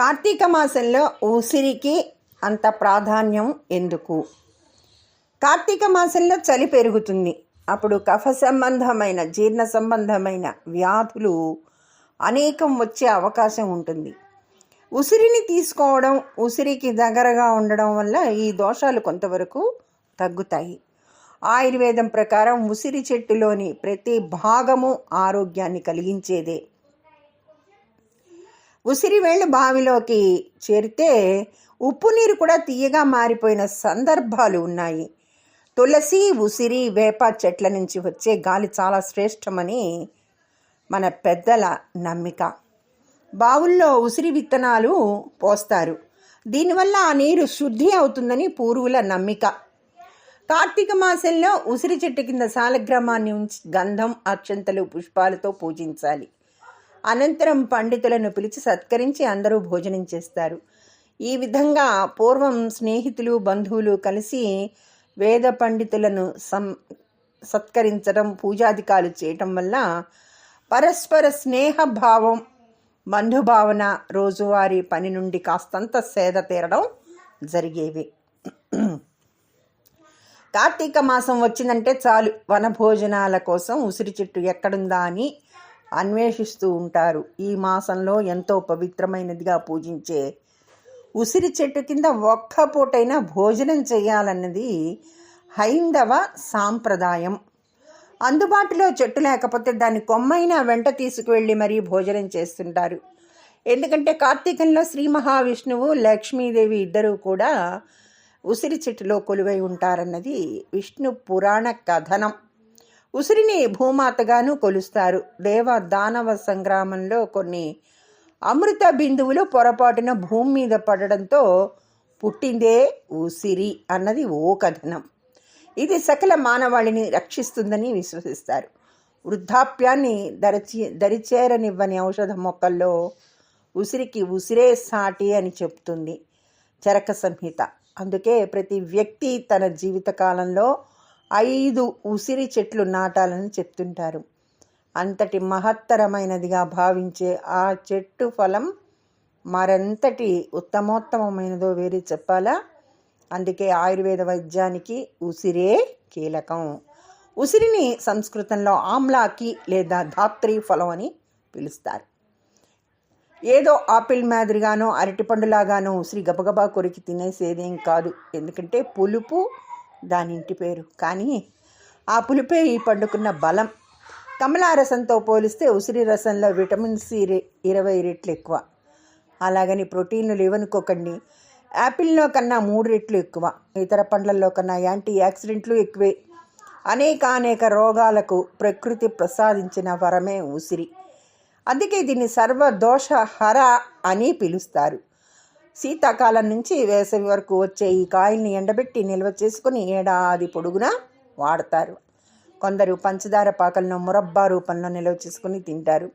కార్తీక మాసంలో ఉసిరికి అంత ప్రాధాన్యం ఎందుకు? కార్తీక మాసంలో చలి పెరుగుతుంది. అప్పుడు కఫ సంబంధమైన జీర్ణ సంబంధమైన వ్యాధులు అనేకం వచ్చే అవకాశం ఉంటుంది. ఉసిరిని తీసుకోవడం ఉసిరికి దగ్గరగా ఉండడం వల్ల ఈ దోషాలు కొంతవరకు తగ్గుతాయి. ఆయుర్వేదం ప్రకారం ఉసిరి చెట్టులోని ప్రతి భాగము ఆరోగ్యాన్ని కలిగించేదే. ఉసిరి వేళ్ళు బావిలోకి చేరితే ఉప్పు నీరు కూడా తీయగా మారిపోయిన సందర్భాలు ఉన్నాయి. తులసి ఉసిరి వేప చెట్ల నుంచి వచ్చే గాలి చాలా శ్రేష్టమని మన పెద్దల నమ్మిక. బావుల్లో ఉసిరి విత్తనాలు పోస్తారు. దీనివల్ల ఆ నీరు శుద్ధి అవుతుందని పూర్వుల నమ్మిక. కార్తీక మాసంలో ఉసిరి చెట్టు కింద సాలగ్రామాన్ని ఉంచి గంధం అక్షంతలు పుష్పాలతో పూజించాలి. అనంతరం పండితులను పిలిచి సత్కరించి అందరూ భోజనం చేస్తారు. ఈ విధంగా పూర్వం స్నేహితులు బంధువులు కలిసి వేద పండితులను సం సత్కరించడం పూజాధికాలు చేయటం వల్ల పరస్పర స్నేహ భావం బంధుభావన రోజువారీ పని నుండి కాస్తంత సేద తీరడం జరిగేవి. కార్తీక మాసం వచ్చిందంటే చాలు. వనభోజనాల కోసం ఉసిరి చెట్టు ఎక్కడుందా అని అన్వేషిస్తూ ఉంటారు. ఈ మాసంలో ఎంతో పవిత్రమైనదిగా పూజించే ఉసిరి చెట్టు కింద ఒక్క పూటైనా భోజనం చేయాలన్నది హైందవ సాంప్రదాయం. అందుబాటులో చెట్టు లేకపోతే దాన్ని కొమ్మైనా వెంట తీసుకువెళ్ళి మరీ భోజనం చేస్తుంటారు. ఎందుకంటే కార్తీకంలో శ్రీ మహావిష్ణువు లక్ష్మీదేవి ఇద్దరూ కూడా ఉసిరి చెట్టులో కొలువై ఉంటారన్నది విష్ణు పురాణ కథనం. ఉసిరిని భూమాతగాను కొలుస్తారు. దేవ దానవ సంగ్రామంలో కొన్ని అమృత బిందువులు పొరపాటున భూమి మీద పడడంతో పుట్టిందే ఉసిరి అన్నది ఓ కథనం. ఇది సకల మానవాళిని రక్షిస్తుందని విశ్వసిస్తారు. వృద్ధాప్యాన్ని దరిచి దరిచేరనివ్వని ఔషధ మొక్కల్లో ఉసిరికి ఉసిరే సాటి అని చెప్తుంది చరక సంహిత. అందుకే ప్రతి వ్యక్తి తన జీవితకాలంలో ఐదు ఉసిరి చెట్లు నాటాలని చెప్తుంటారు. అంతటి మహత్తరమైనదిగా భావించే ఆ చెట్టు ఫలం మరంతటి ఉత్తమోత్తమమైనదో వేరే చెప్పాలా? అందుకే ఆయుర్వేద వైద్యానికి ఉసిరే కీలకం. ఉసిరిని సంస్కృతంలో ఆమ్లాకి లేదా ధాత్రి ఫలం అని పిలుస్తారు. ఏదో ఆపిల్ మాదిరిగానో అరటిపండులాగానో ఉసిరి గబగబా కొరికి తినేసేదేం కాదు. ఎందుకంటే పులుపు దాని ఇంటి పేరు. కానీ ఆ పులుపే ఈ పండుకున్న బలం. కమలా రసంతో పోలిస్తే ఉసిరి రసంలో విటమిన్ సి ఇరవై రెట్లు ఎక్కువ. అలాగని ప్రోటీన్లు లేవనుకోకండి. యాపిల్లో కన్నా మూడు రెట్లు ఎక్కువ. ఇతర పండ్లలో కన్నా యాంటీ యాక్సిడెంట్లు ఎక్కువే. అనేక అనేక రోగాలకు ప్రకృతి ప్రసాదించిన వరమే ఉసిరి. అందుకే దీన్ని సర్వదోష హర అని పిలుస్తారు. శీతాకాలం నుంచి వేసవి వరకు వచ్చే ఈ కాయల్ని ఎండబెట్టి నిల్వ చేసుకుని ఏడాది పొడుగునా వాడతారు. కొందరు పంచదార పాకలను మురబ్బా రూపంలో నిల్వ చేసుకుని తింటారు.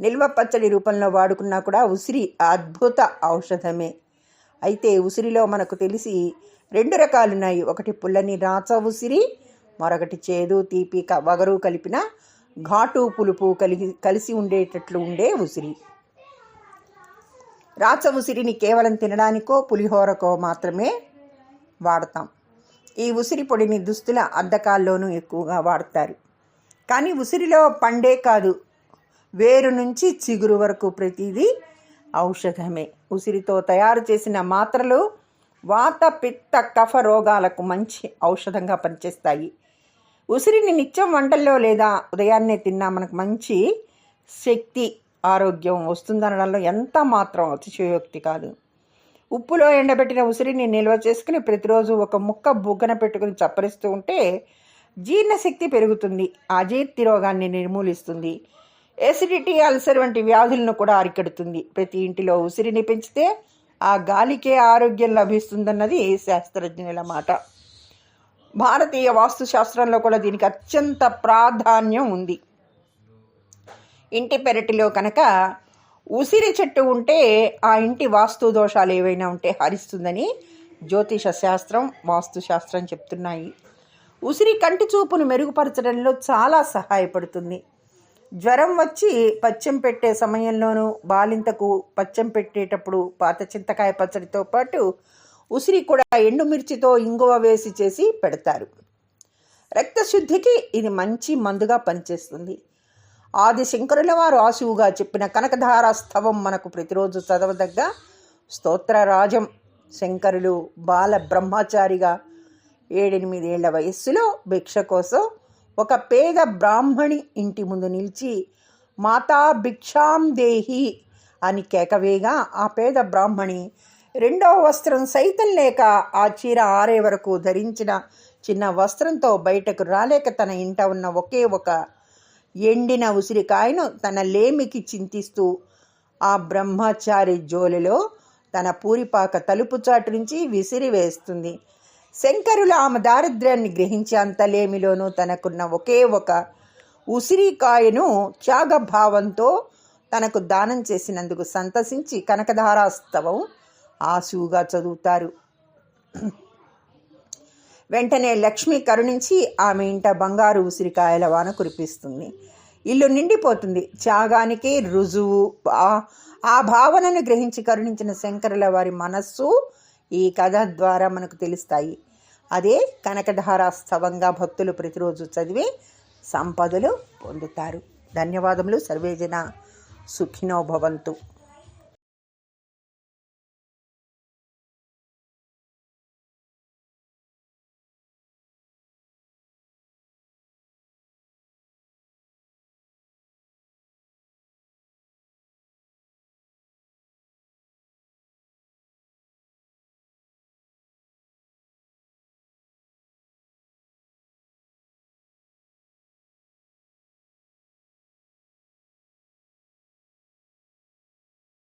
నిల్వ పచ్చడి రూపంలో వాడుకున్నా కూడా ఉసిరి అద్భుత ఔషధమే. అయితే ఉసిరిలో మనకు తెలిసి రెండు రకాలున్నాయి. ఒకటి పుల్లని రాచ ఉసిరి మరొకటి చేదు తీపి వగరు కలిపిన ఘాటు పులుపు కలిగి కలిసి ఉండేటట్లు ఉండే ఉసిరి. రాచ ఉసిరిని కేవలం తినడానికో పులిహోరకో మాత్రమే వాడతాం. ఈ ఉసిరి పొడిని దుస్తుల అద్దకాల్లోనూ ఎక్కువగా వాడతారు. కానీ ఉసిరిలో పండే కాదు వేరు నుంచి చిగురు వరకు ప్రతిదీ ఔషధమే. ఉసిరితో తయారు చేసిన మాత్రలు వాత పిత్త కఫ రోగాలకు మంచి ఔషధంగా పనిచేస్తాయి. ఉసిరిని నిత్యం వంటల్లో లేదా ఉదయాన్నే తిన్నా మనకు మంచి శక్తి ఆరోగ్యం వస్తుందనడంలో ఎంత మాత్రం అతిశయోక్తి కాదు. ఉప్పులో ఎండబెట్టిన ఉసిరిని నిల్వ చేసుకుని ప్రతిరోజు ఒక ముక్క బుగ్గన పెట్టుకుని చప్పరిస్తూ ఉంటే జీర్ణశక్తి పెరుగుతుంది అజీర్తి రోగాన్ని నిర్మూలిస్తుంది ఎసిడిటీ అల్సర్ వంటి వ్యాధులను కూడా అరికడుతుంది. ప్రతి ఇంటిలో ఉసిరిని పెంచితే ఆ గాలికే ఆరోగ్యం లభిస్తుందన్నది శాస్త్రజ్ఞుల మాట. భారతీయ వాస్తుశాస్త్రంలో కూడా దీనికి అత్యంత ప్రాధాన్యం ఉంది. ఇంటి పెరటిలో కనుక ఉసిరి చెట్టు ఉంటే ఆ ఇంటి వాస్తు దోషాలు ఏవైనా ఉంటే హరిస్తుందని జ్యోతిష శాస్త్రం వాస్తుశాస్త్రం చెప్తున్నాయి. ఉసిరి కంటి చూపును మెరుగుపరచడంలో చాలా సహాయపడుతుంది. జ్వరం వచ్చి పచ్చం పెట్టే సమయంలోనూ బాలింతకు పచ్చం పెట్టేటప్పుడు పాత చింతకాయ పచ్చడితో పాటు ఉసిరి కూడా ఎండుమిర్చితో ఇంగువ వేసి చేసి పెడతారు. రక్తశుద్ధికి ఇది మంచి మందుగా పనిచేస్తుంది. ఆది శంకరుల వారు ఆశువుగా చెప్పిన కనకధార స్తవం మనకు ప్రతిరోజు చదవదగ్గ స్తోత్రరాజం. శంకరులు బాల బ్రహ్మచారిగా ఏడెనిమిదేళ్ళ వయస్సులో భిక్ష కోసం ఒక పేద బ్రాహ్మణి ఇంటి ముందు నిలిచి మాతా భిక్షాం దేహి అని కేకవేగా ఆ పేద బ్రాహ్మణి రెండవ వస్త్రం సైతం లేక ఆ చీర ఆరే వరకు ధరించిన చిన్న వస్త్రంతో బయటకు రాలేక తన ఇంట ఉన్న ఒకే ఒక ఎండిన ఉసిరికాయను తన లేమికి చింతిస్తూ ఆ బ్రహ్మచారి జోలిలో తన పూరిపాక తలుపు చాటు నుంచి విసిరివేస్తుంది శంకరులు ఆమె దారిద్ర్యాన్ని గ్రహించి అంత లేమిలోనూ తనకున్న ఒకే ఒక ఉసిరికాయను త్యాగభావంతో తనకు దానం చేసినందుకు సంతసించి కనకధారాస్తవం ఆశువుగా చదువుతారు. వెంటనే లక్ష్మి కరుణించి ఆమె ఇంట బంగారు ఉసిరికాయల వాన కురిపిస్తుంది. ఇల్లు నిండిపోతుంది. త్యాగానికి రుజువు. ఆ- ఆ భావనను గ్రహించి కరుణించిన శంకరుల వారి మనస్సు ఈ కథ ద్వారా మనకు తెలుస్తాయి. అదే కనకధారా స్తవంగా భక్తులు ప్రతిరోజు చదివి సంపదలు పొందుతారు. ధన్యవాదములు. సర్వేజన సుఖినో భవంతు.